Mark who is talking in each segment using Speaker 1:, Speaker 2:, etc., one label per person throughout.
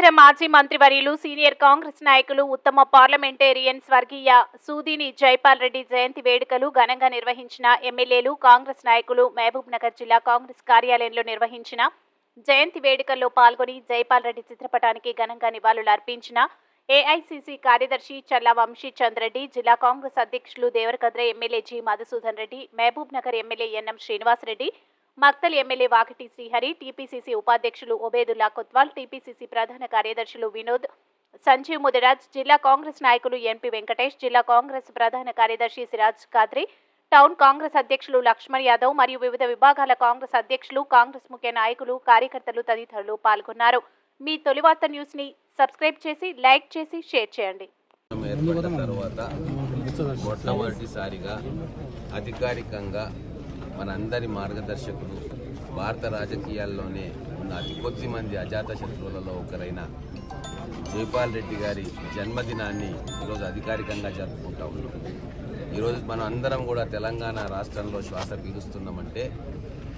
Speaker 1: కేంద్ర మాజీ మంత్రివర్యులు సీనియర్ కాంగ్రెస్ నాయకులు ఉత్తమ పార్లమెంటేరియన్ స్వర్గీయ సూదిని జైపాల్ రెడ్డి జయంతి వేడుకలు ఘనంగా నిర్వహించిన ఎమ్మెల్యేలు కాంగ్రెస్ నాయకులు మహబూబ్ నగర్ జిల్లా కాంగ్రెస్ కార్యాలయంలో నిర్వహించిన జయంతి వేడుకల్లో పాల్గొని జైపాల్ రెడ్డి చిత్రపటానికి ఘనంగా నివాళులు అర్పించిన ఏఐసిసి కార్యదర్శి చల్లా వంశీ చంద్రెడ్డి జిల్లా కాంగ్రెస్ అధ్యక్షులు Devarakadra M L A G. Madhusudan Reddy Mahabub Nagar M L A N M Srinivas Reddy Makthal M L A Vakiti Srihari T P C C ఉపాధ్యక్షులు ఒబేదుల్లా కొత్వాల్ టీపీసీసీ ప్రధాన కార్యదర్శులు వినోద్ సంజీవ్ ముదిరాజ్ జిల్లా కాంగ్రెస్ నాయకులు ఎన్పి వెంకటేష్ జిల్లా కాంగ్రెస్ ప్రధాన కార్యదర్శి సిరాజ్ ఖాద్రి టౌన్ కాంగ్రెస్ అధ్యక్షులు లక్ష్మణ్ యాదవ్ మరియు వివిధ విభాగాల కాంగ్రెస్ అధ్యక్షులు కాంగ్రెస్ ముఖ్య నాయకులు కార్యకర్తలు తదితరులు పాల్గొన్నారు. మీ తొలివార్త న్యూస్ని సబ్స్క్రైబ్ చేసి లైక్ చేసి షేర్ చేయండి.
Speaker 2: తర్వాత మొట్టమొదటిసారిగా అధికారికంగా మనందరి మార్గదర్శకుడు భారత రాజకీయాల్లోనే ఉన్న అతి కొద్ది మంది అజాత శత్రువులలో ఒకరైన జైపాల్ రెడ్డి గారి జన్మదినాన్ని ఈరోజు అధికారికంగా జరుపుకుంటా ఉన్నాం. ఈరోజు మనం అందరం కూడా తెలంగాణ రాష్ట్రంలో శ్వాస పీలుస్తున్నామంటే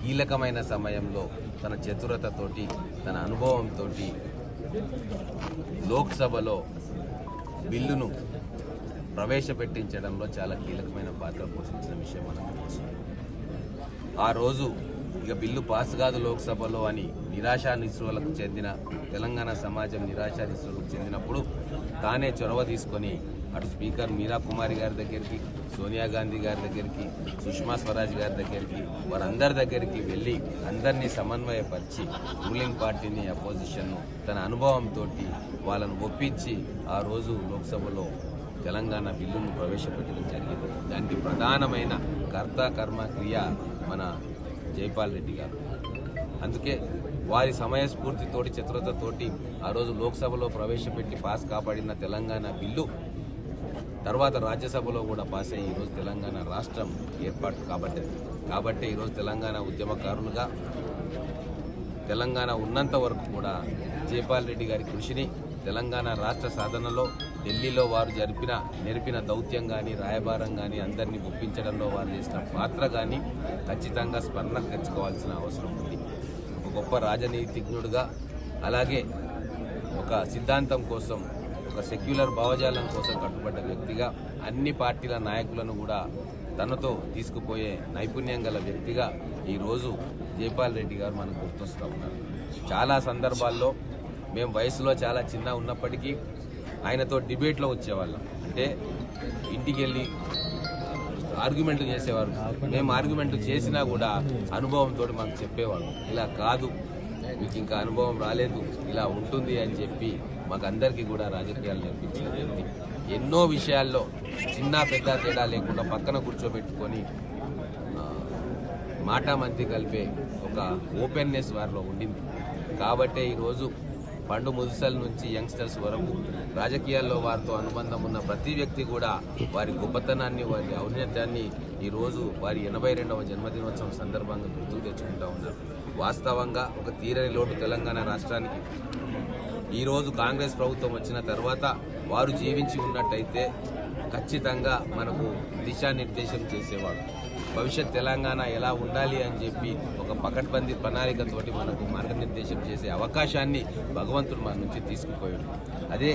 Speaker 2: కీలకమైన సమయంలో తన చతురతతోటి తన అనుభవంతో లోక్సభలో బిల్లును ప్రవేశపెట్టించడంలో చాలా కీలకమైన పాత్ర పోషించిన విషయం మనకు తెలుసు ఆ రోజు ఇక బిల్లు పాస్ కాదు లోక్సభలో అని నిరాశా నిస్రులకు చెందిన తెలంగాణ సమాజం నిరాశా నిస్రులకు చెందినప్పుడు తానే చొరవ తీసుకొని అటు స్పీకర్ మీరా కుమారి గారి దగ్గరికి సోనియా గాంధీ గారి దగ్గరికి సుష్మా స్వరాజ్ గారి దగ్గరికి వారందరి దగ్గరికి వెళ్ళి అందరినీ సమన్వయపరిచి రూలింగ్ పార్టీని అపోజిషన్ను తన అనుభవంతో వాళ్ళను ఒప్పించి ఆ రోజు లోక్సభలో తెలంగాణ బిల్లును ప్రవేశపెట్టడం జరిగింది. దానికి ప్రధానమైన కర్త కర్మ క్రియ మన జైపాల్ రెడ్డి గారు. అందుకే వారి సమయస్ఫూర్తితోటి చతురతతోటి ఆ రోజు లోక్సభలో ప్రవేశపెట్టి పాస్ కాపాడిన తెలంగాణ బిల్లు తర్వాత రాజ్యసభలో కూడా పాస్ అయ్యి ఈరోజు తెలంగాణ రాష్ట్రం ఏర్పాటు కాబట్టి కాబట్టి ఈరోజు తెలంగాణ ఉద్యమకారులుగా తెలంగాణ ఉన్నంత వరకు కూడా జైపాల్ రెడ్డి గారి కృషిని తెలంగాణ రాష్ట్ర సాధనలో ఢిల్లీలో వారు జరిపిన నెరిపిన దౌత్యం కానీ రాయబారం కానీ అందరినీ ఒప్పించడంలో వారు చేసిన పాత్ర కానీ ఖచ్చితంగా స్మరణ తెచ్చుకోవాల్సిన అవసరం ఉంది. ఒక గొప్ప రాజనీతిజ్ఞుడుగా అలాగే ఒక సిద్ధాంతం కోసం ఒక సెక్యులర్ భావజాలం కోసం కట్టుబడ్డ వ్యక్తిగా అన్ని పార్టీల నాయకులను కూడా తనతో తీసుకుపోయే నైపుణ్యం గల వ్యక్తిగా ఈరోజు జైపాల్ రెడ్డి గారు మనకు గుర్తొస్తూ ఉన్నారు. చాలా సందర్భాల్లో మేము వయసులో చాలా చిన్న ఉన్నప్పటికీ ఆయనతో డిబేట్లో వచ్చేవాళ్ళం. అంటే ఇంటికి వెళ్ళి ఆర్గ్యుమెంట్లు చేసేవారు. మేము ఆర్గ్యుమెంట్లు చేసినా కూడా అనుభవంతో మాకు చెప్పేవాళ్ళం. ఇలా కాదు మీకు ఇంకా అనుభవం రాలేదు ఇలా ఉంటుంది అని చెప్పి మాకందరికీ కూడా రాజకీయాలు నేర్పించిన వ్యక్తి ఎన్నో విషయాల్లో చిన్న పెద్ద తేడా లేకుండా పక్కన కూర్చోబెట్టుకొని ఆ, మాటా మంతి కలిపే ఒక ఓపెన్నెస్ వారిలో ఉండింది. కాబట్టే ఈరోజు పండు ముదుసల నుంచి యంగ్స్టర్స్ వరకు రాజకీయాల్లో వారితో అనుబంధం ఉన్న ప్రతి వ్యక్తి కూడా వారి గొప్పతనాన్ని వారి ఔన్నత్యాన్ని ఈరోజు వారి ఎనభై రెండవ జన్మదినోత్సవం సందర్భంగా గుర్తుకు తెచ్చుకుంటా ఉన్నారు. వాస్తవంగా ఒక తీరని లోటు తెలంగాణ రాష్ట్రానికి. ఈరోజు కాంగ్రెస్ ప్రభుత్వం వచ్చిన తర్వాత వారు జీవించి ఉన్నట్టయితే ఖచ్చితంగా మనకు దిశానిర్దేశం చేసేవాడు. భవిష్యత్ తెలంగాణ ఎలా ఉండాలి అని చెప్పి ఒక పకడ్బందీ ప్రణాళికతోటి మనకు మార్గనిర్దేశం చేసే అవకాశాన్ని భగవంతుడు మన నుంచి తీసుకుపోయాడు. అదే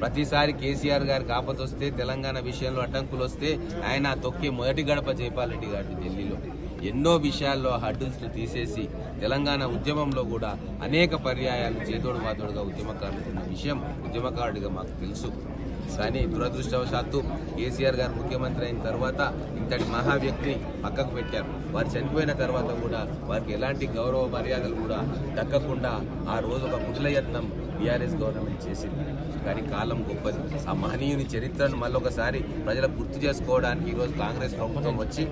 Speaker 2: ప్రతిసారి కేసీఆర్ గారికి ఆపదొస్తే తెలంగాణ విషయంలో అడ్డంకులు వస్తే ఆయన తొక్కే మొదటి గడప జైపాల్ గారి ఢిల్లీలో. ఎన్నో విషయాల్లో హడ్డుల్స్ తీసేసి తెలంగాణ ఉద్యమంలో కూడా అనేక పర్యాయాలు చేదోడు వాదోడుగా ఉద్యమకారులు ఉన్న విషయం ఉద్యమకారుడిగా మాకు తెలుసు. కానీ దురదృష్టవశాత్తు కేసీఆర్ గారు ముఖ్యమంత్రి అయిన తర్వాత ఇంతటి మహా వ్యక్తిని పక్కకు పెట్టారు. వారు చనిపోయిన తర్వాత కూడా వారికి ఎలాంటి గౌరవ మర్యాదలు కూడా దక్కకుండా ఆ రోజు ఒక కుశల యత్నం బీఆర్ఎస్ గవర్నమెంట్ చేసింది. కానీ కాలం గొప్పది. ఆ మహనీయుని చరిత్రను మళ్ళొకసారి ప్రజలకు గుర్తు చేసుకోవడానికి ఈరోజు కాంగ్రెస్ ప్రభుత్వం వచ్చి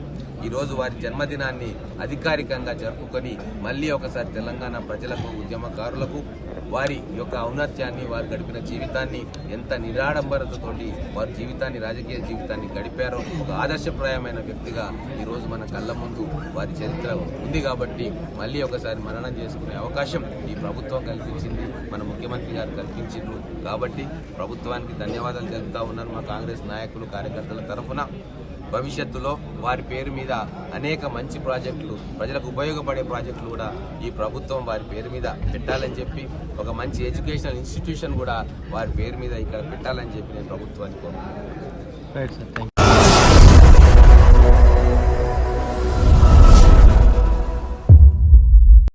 Speaker 2: ఈరోజు వారి జన్మదినాన్ని అధికారికంగా జరుపుకొని మళ్ళీ ఒకసారి తెలంగాణ ప్రజలకు ఉద్యమకారులకు వారి యొక్క ఔన్నత్యాన్ని వారు గడిపిన జీవితాన్ని ఎంత నిరాడంబరతతోటి వారి జీవితాన్ని రాజకీయ జీవితాన్ని గడిపారో ఒక ఆదర్శప్రాయమైన వ్యక్తిగా ఈరోజు మన కళ్ళ ముందు వారి చరిత్ర ఉంది కాబట్టి మళ్ళీ ఒకసారి మననం చేసుకునే అవకాశం ఈ ప్రభుత్వం కల్పించింది మన ముఖ్యమంత్రి గారు కల్పించిండ్రు. కాబట్టి ప్రభుత్వానికి ధన్యవాదాలు తెలుపుతా ఉన్నారు మా కాంగ్రెస్ నాయకులు కార్యకర్తల తరఫున. భవిష్యత్తులో వారి పేరు మీద అనేక మంచి ప్రాజెక్టులు ప్రజలకు ఉపయోగపడే ప్రాజెక్టులు కూడా ఈ ప్రభుత్వం వారి పేరు మీద పెట్టాలని చెప్పి ఒక మంచి ఎడ్యుకేషనల్ ఇన్స్టిట్యూషన్ కూడా వారి పేరు మీద ఇక్కడ పెట్టాలని చెప్పి నేను ప్రభుత్వాన్ని